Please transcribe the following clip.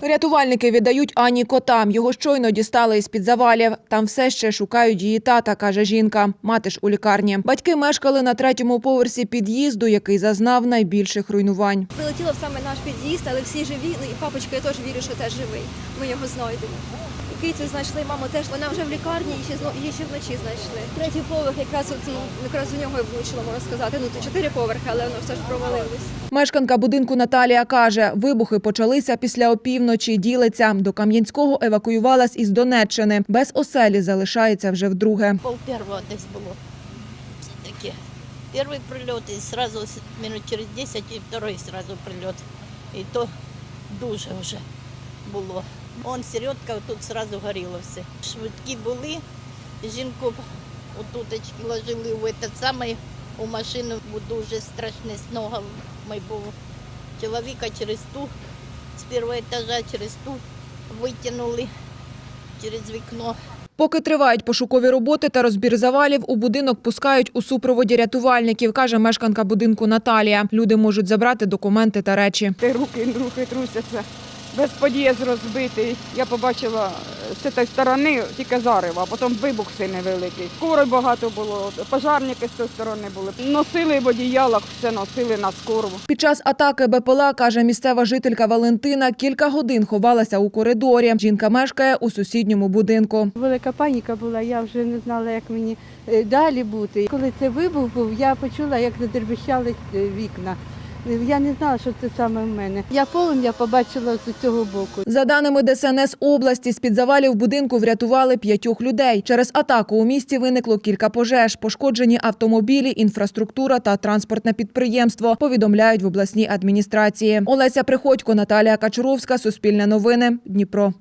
Рятувальники віддають Ані кота. Його щойно дістали із-під завалів. Там все ще шукають її тата, каже жінка. Мати ж у лікарні. Батьки мешкали на третьому поверсі під'їзду, який зазнав найбільших руйнувань. Прилетіло саме наш під'їзд, але всі живі. Ну і папочка, я теж вірю, що теж живий. Ми його знайдемо. Кицю знайшли, маму теж. Вона вже в лікарні, її ще, її ще вночі знайшли. Третій поверх, якраз от, ну, якраз у нього і влучило, можна сказати. Ну, то чотири поверхи, але воно все ж провалилось. Мешканка будинку Наталія каже, вибухи почалися після опівночі. Ділиться до Кам'янського евакуювалась із Донеччини. Без оселі залишається вже вдруге. Пол первого десь було. Все таки. Перший прильот і сразу с- минут через 10 і второй сразу прильот. І то дуже вже було. Он середка, тут сразу горіло все. Швидкі були, жінку отуточки ложили в этот самий у машину, бо дуже страшне з ногами було. Чоловіка через ту, з першого етажа через ту витягнули через вікно. Поки тривають пошукові роботи та розбір завалів, у будинок пускають у супроводі рятувальників, каже мешканка будинку Наталія. Люди можуть забрати документи та речі. Руки, руки трусяться. Весь під'їзд розбитий. Я побачила е, з цієї сторони тільки зарево, а потім вибух сильний великий. Скорой багато було, пожарники з тієї сторони були. Носили в одіялах, все носили на скору. Під час атаки БПЛА, каже місцева жителька Валентина, кілька годин ховалася у коридорі. Жінка мешкає у сусідньому будинку. Велика паніка була, я вже не знала, як мені е, далі бути. Коли це вибух був, я почула, як задербіщали е, вікна. Я не знала, що це саме в мене. Я полум'я побачила з цього боку. За даними ДСНС області, з-під завалів будинку врятували п'ятьох людей. Через атаку у місті виникло кілька пожеж, пошкоджені автомобілі, інфраструктура та транспортне підприємство, повідомляють в обласній адміністрації. Олеся Приходько, Наталія Качуровська, Суспільне новини, Дніпро.